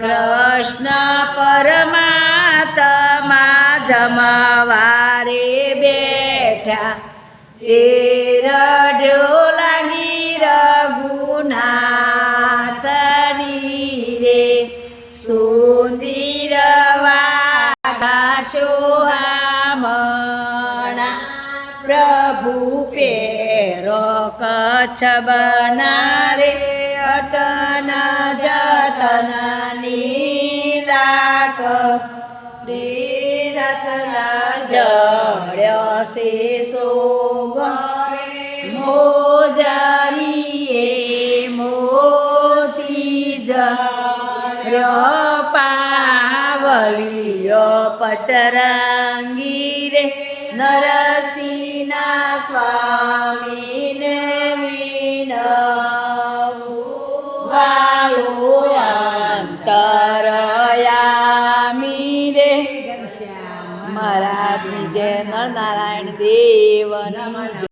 કૃષ્ણ પરમાત્મા જમવારે બેઠા. તેર ઢોલાગી રઘુનાથની રે. સુંદર સોહામણા પ્રભુ પેરો કચ્છ બનારે નીલાક રતના જળ્યો સે સોગરે મોજરીએ મોતી જળ્યો પાવલિયો પચરંગી રે નરસિંહના સ્વામીને વિનવું વાલો અંતરયામી મહારાજની જય નરનારાયણ દેવની